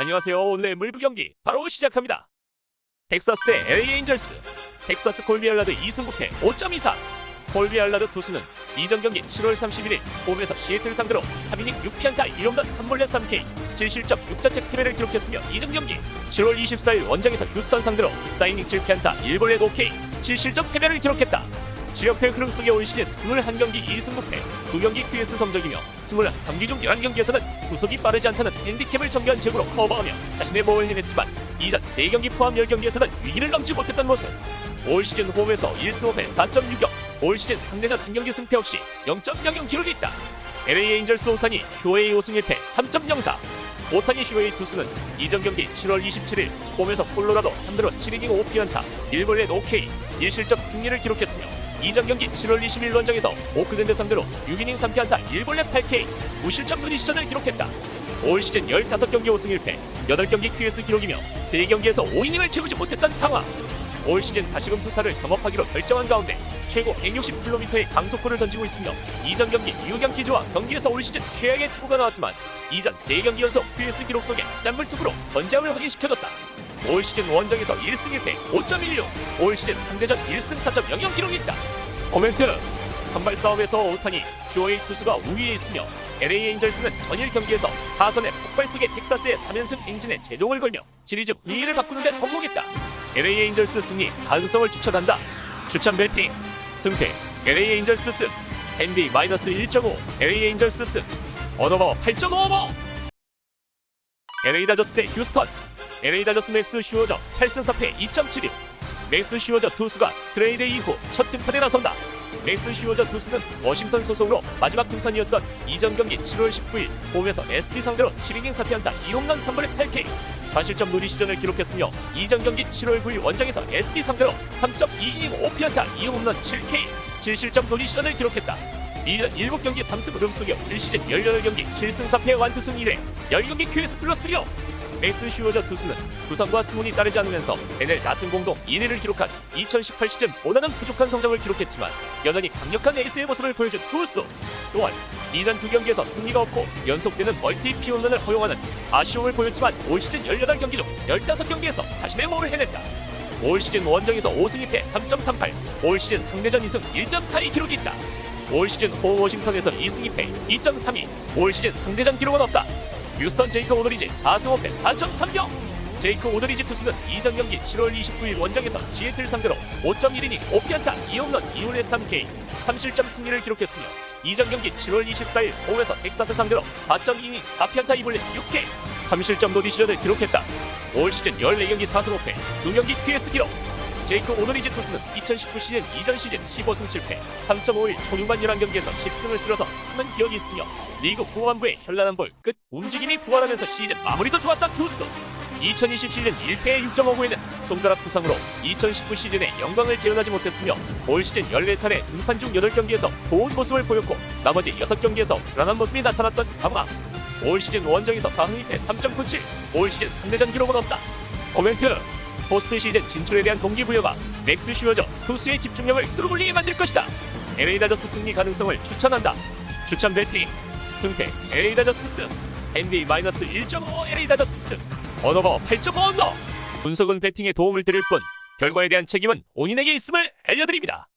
안녕하세요. 오늘의 물부 경기 바로 시작합니다. 텍사스 대 LA 엔젤스. 텍사스 콜비알라드 2승 9패 5.24. 콜비알라드 투수는 이전 경기 7월 31일 홈에서 시애틀 상대로 3이닝 6피안타 1홈런 3볼넷 3K 7실점 6자책 패배를 기록했으며 이전 경기 7월 24일 원정에서 휴스턴 상대로 4이닝 7피안타 1볼넷 5K 7실점 패배를 기록했다. 주역패 흐름 속에 올 시즌 21경기 2승 9패 2경기 QS 성적이며 21경기 중 11경기에서는 구속이 빠르지 않다는 핸디캡을 정교한 제구로 커버하며 자신의 몸을 해냈지만 이전 3경기 포함 10경기에서는 위기를 넘지 못했던 모습 올 시즌 홈에서 1승 5패 4.60, 올 시즌 상대전 한 경기 승패 없이 0.00 기록이 있다. LA 엔젤스 오타니 쇼웨이 5승 1패 3.04 오타니 쇼웨이 투수는 이전 경기 7월 27일 홈에서 콜로라도 3대로 7이닝 5피안타 1볼넷 5K 1실점 승리를 기록했으며 이전 경기 7월 20일 원정에서 오클랜드 상대로 6이닝 3피안타 1볼넷 8K 무실점 루디시전을 기록했다. 올 시즌 15경기 5승 1패 8경기 QS 기록이며 3경기에서 5이닝을 채우지 못했던 상황 올 시즌 다시금 투타를 겸업하기로 결정한 가운데 최고 160km의 강속구를 던지고 있으며 이전 경기 유경 기조와 경기에서 올 시즌 최악의 투구가 나왔지만 이전 3경기 연속 QS 기록 속에 짠물 투구로 번장을 확인시켜줬다. 올 시즌 원정에서 1승 1패 5.16, 올 시즌 상대전 1승 4.00 기록이 있다. 코멘트 선발 싸움에서 오타니 조이 투수가 우위에 있으며 LA 엔젤스는 전일 경기에서 타선의 폭발 속에 텍사스의 3연승 행진에 제동을 걸며 시리즈 분위기를 바꾸는 데 성공했다. LA 엔젤스 승리 가능성을 추천한다. 추천 배팅 승패. LA 엔젤스 승. 핸디 마이너스 1.5 LA 엔젤스 승. 언어버 8.5버 LA 다저스 대 휴스턴 LA 다저스 맥스 슈어저 8승 4패 2.76 맥스 슈어저 투수가 트레이드 이후 첫 등판에 나선다. 맥스 슈어저 투수는 워싱턴 소속으로 마지막 등판이었던 이전 경기 7월 19일 홈에서 ST 상대로 7이닝 4피안타 2홈런 3볼의 8K 4실점 누리 시전을 기록했으며 이전 경기 7월 9일 원정에서 ST 상대로 3.2이닝 5피안타 2홈런 7K 7실점 누리 시전을 기록했다. 이전 7경기 3승 흐름 속에 1시즌 18경기 7승 4패 완투승 1회 10경기 QS 플러스 1호 맥스 슈어저 투수는 부상과 승운이 따르지 않으면서 NL 다승 공동 1위를 기록한 2018 시즌 보다는 부족한 성적을 기록했지만 여전히 강력한 에이스의 모습을 보여준 투수 또한 이전 두 경기에서 승리가 없고 연속되는 멀티 피 홈런을 허용하는 아쉬움을 보였지만 올 시즌 18경기 중 15경기에서 자신의 몸을 해냈다. 올 시즌 원정에서 5승 2패 3.38, 올 시즌 상대전 2승 1.42 기록이 있다. 올 시즌 홈 워싱턴에서 2승 2패 2.32, 올 시즌 상대전 기록은 없다. 휴스턴 제이크 오드리지 4승 5패 4.30 제이크 오드리지 투수는 이전 경기 7월 29일 원정에서 시애틀 상대로 5.1이닝 5피안타 2홈런 2홀의 3K 3실점 승리를 기록했으며 이전 경기 7월 24일 홈에서 텍사스 상대로 4.2이닝 4피안타 2볼넷 6K 3실점 노디 시전을 기록했다. 올 시즌 14경기 4승 5패 2경기 QS 기록 제이크 오너리지 투수는 2019 시즌 이전 시즌 15승 7패 3.51 초중반 11경기에서 10승을 쓸어서 하는 기억이 있으며 리그 후반부의 현란한 볼 끝 움직임이 부활하면서 시즌 마무리도 좋았던 투수. 2020 시즌 1패 6.59에는 손가락 부상으로 2019 시즌에 영광을 재현하지 못했으며 올 시즌 14차례 등판 중 8경기에서 좋은 모습을 보였고 나머지 6경기에서 불안한 모습이 나타났던 상황 올 시즌 원정에서 4승 2패 3.97올 시즌 상대전 기록은 없다. 코멘트 포스트 시즌 진출에 대한 동기부여가 맥스 슈어저 투수의 집중력을 끌어올리게 만들 것이다. LA 다저스 승리 가능성을 추천한다. 추천 배팅 승패 LA 다저스 승 NBA 마이너스 1.5 LA 다저스 승 언어버 8.5 언더 분석은 배팅에 도움을 드릴 뿐 결과에 대한 책임은 본인에게 있음을 알려드립니다.